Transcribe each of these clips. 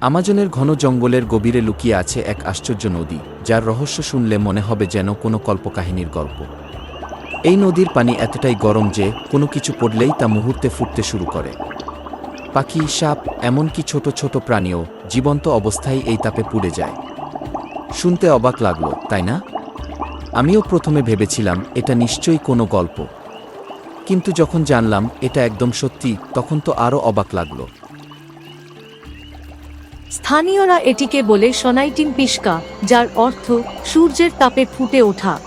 আমাজনের ঘন জঙ্গলের গভীরে লুকিয়ে আছে এক আশ্চর্য নদী, যার রহস্য শুনলে মনে হবে যেন কোনো কল্পকাহিনীর গল্প। এই নদীর পানি এতটাই গরম যে কোনো কিছু পড়লেই তা মুহূর্তে ফুটতে শুরু করে। পাখি, সাপ, এমনকি ছোট ছোট প্রাণীও জীবন্ত অবস্থায় এই তাপে পুড়ে যায়। শুনতে অবাক লাগল, তাই না? আমিও প্রথমে ভেবেছিলাম, এটা নিশ্চয়ই কোনো গল্প। কিন্তু যখন জানলাম এটা একদম সত্যি, তখন তো আরও অবাক লাগল। স্থানীয়রা এটিকে বলে সোনাইটিন পিস্কা যার অর্থ সূর্যের তাপে ফুটে ওঠা।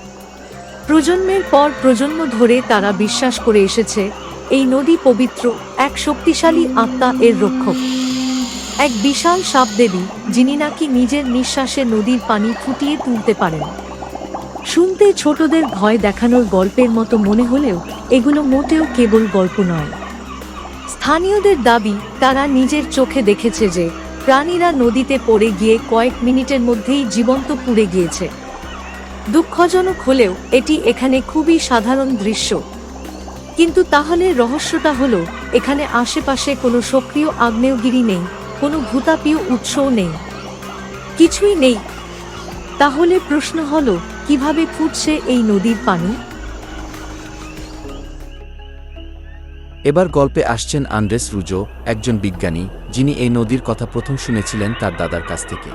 প্রজন্মের পর প্রজন্ম ধরে তারা বিশ্বাস করে এসেছে, এই নদী পবিত্র, এক শক্তিশালী আত্মা এর রক্ষক। এক বিশাল সাপদেবী যিনি নাকি নিজের নিঃশ্বাসে নদীর পানি ফুটিয়ে তুলতে পারেন। শুনতে ছোটদের ভয় দেখানোর গল্পের মতো মনে হলেও এগুলো মোটেও কেবল গল্প নয়। স্থানীয়দের দাবি, তারা নিজের চোখে দেখেছে যে প্রাণীরা নদীতে পড়ে গিয়ে কয়েক মিনিটের মধ্যেই জীবন্ত পুড়ে গিয়েছে। দুঃখজনক হলেও এটি এখানে খুবই সাধারণ দৃশ্য। কিন্তু তাহলে রহস্যটা হল, এখানে আশেপাশে কোনো সক্রিয় আগ্নেয়গিরি নেই, কোনো ভূতাপীয় উৎসও নেই। কিছুই নেই। তাহলে প্রশ্ন হলো, কীভাবে ফুটছে এই নদীর পানি? এবার গল্পে আসছেন আন্দ্রেস রুজো, একজন বিজ্ঞানী, যিনি এই নদীর কথা প্রথম শুনেছিলেন তার দাদার কাছ থেকে।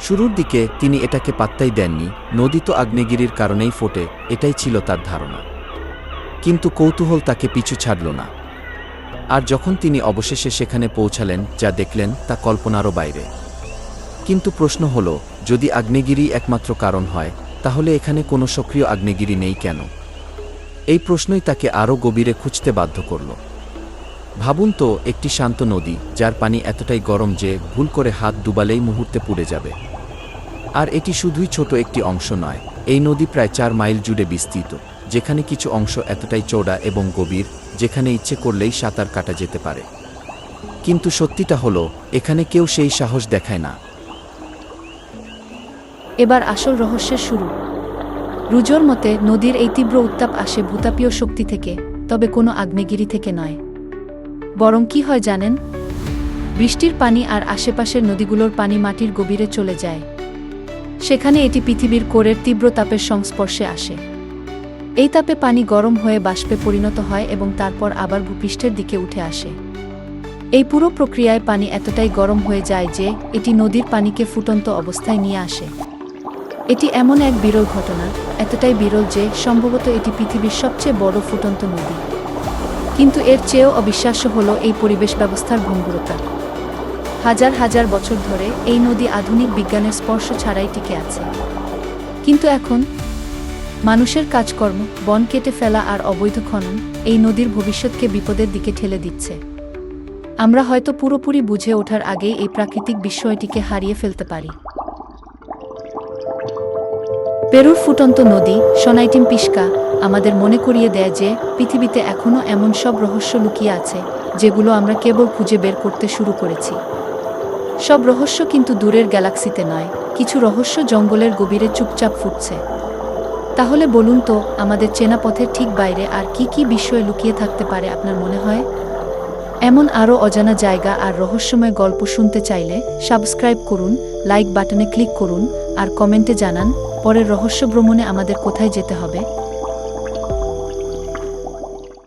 শুরুর দিকে তিনি এটাকে পাত্তাই দেননি, নদী তো আগ্নেয়গিরির কারণেই ফোটে, এটাই ছিল তার ধারণা। কিন্তু কৌতূহল তাকে পিছু ছাড়ল না। আর যখন তিনি অবশেষে সেখানে পৌঁছালেন, যা দেখলেন তা কল্পনারও বাইরে। কিন্তু প্রশ্ন হল, যদি আগ্নেয়গিরি একমাত্র কারণ হয়, তাহলে এখানে কোনো সক্রিয় আগ্নেয়গিরি নেই কেন? এই প্রশ্নই তাকে আরও গভীরে খুঁজতে বাধ্য করল। ভাবুন তো, একটি শান্ত নদী, যার পানি এতটাই গরম যে ভুল করে হাত ডুবালেই মুহূর্তে পুড়ে যাবে। আর এটি শুধুই ছোট একটি অংশ নয়, এই নদী প্রায় চার মাইল জুড়ে বিস্তৃত, যেখানে কিছু অংশ এতটাই চৌড়া এবং গভীর, যেখানে ইচ্ছে করলেই সাঁতার কাটা যেতে পারে। কিন্তু সত্যিটা হলো, এখানে কেউ সেই সাহস দেখায় না। এবার আসল রহস্যের শুরু। রুজোর মতে, নদীর এই তীব্র উত্তাপ আসে ভূতাপীয় শক্তি থেকে, তবে কোনো আগ্নেয়গিরি থেকে নয়। বরং কি হয় জানেন? বৃষ্টির পানি আর আশেপাশের নদীগুলোর পানি মাটির গভীরে চলে যায়। সেখানে এটি পৃথিবীর কোরের তীব্র তাপের সংস্পর্শে আসে। এই তাপে পানি গরম হয়ে বাষ্পে পরিণত হয় এবং তারপর আবার ভূপৃষ্ঠের দিকে উঠে আসে। এই পুরো প্রক্রিয়ায় পানি এতটাই গরম হয়ে যায় যে, এটি নদীর পানিকে ফুটন্ত অবস্থায় নিয়ে আসে। এটি এমন এক বিরল ঘটনা, এতটাই বিরল যে সম্ভবত এটি পৃথিবীর সবচেয়ে বড় ফুটন্ত নদী। কিন্তু এর চেয়েও অবিশ্বাস্য হলো এই পরিবেশ ব্যবস্থার ভঙ্গুরতা। হাজার হাজার বছর ধরে এই নদী আধুনিক বিজ্ঞানের স্পর্শ ছাড়াই টিকে আছে। কিন্তু এখন মানুষের কাজকর্ম, বন কেটে ফেলা আর অবৈধ খনন এই নদীর ভবিষ্যৎকে বিপদের দিকে ঠেলে দিচ্ছে। আমরা হয়তো পুরোপুরি বুঝে ওঠার আগেই এই প্রাকৃতিক বিস্ময়টিকে হারিয়ে ফেলতে পারি। পেরুর ফুটন্ত নদী সোনাইটিম পিস্কা আমাদের মনে করিয়ে দেয় যে, পৃথিবীতে এখনও এমন সব রহস্য লুকিয়ে আছে, যেগুলো আমরা কেবল খুঁজে বের করতে শুরু করেছি। সব রহস্য কিন্তু দূরের গ্যালাক্সিতে নয়, কিছু রহস্য জঙ্গলের গভীরে চুপচাপ ফুটছে। তাহলে বলুন তো, আমাদের চেনা পথের ঠিক বাইরে আর কি কি বিষয়ে লুকিয়ে থাকতে পারে আপনার মনে হয়? এমন আরও অজানা জায়গা আর রহস্যময় গল্প শুনতে চাইলে সাবস্ক্রাইব করুন, লাইক বাটনে ক্লিক করুন, আর কমেন্টে জানান পরের রহস্য ভ্রমণে আমাদের কোথায় যেতে হবে?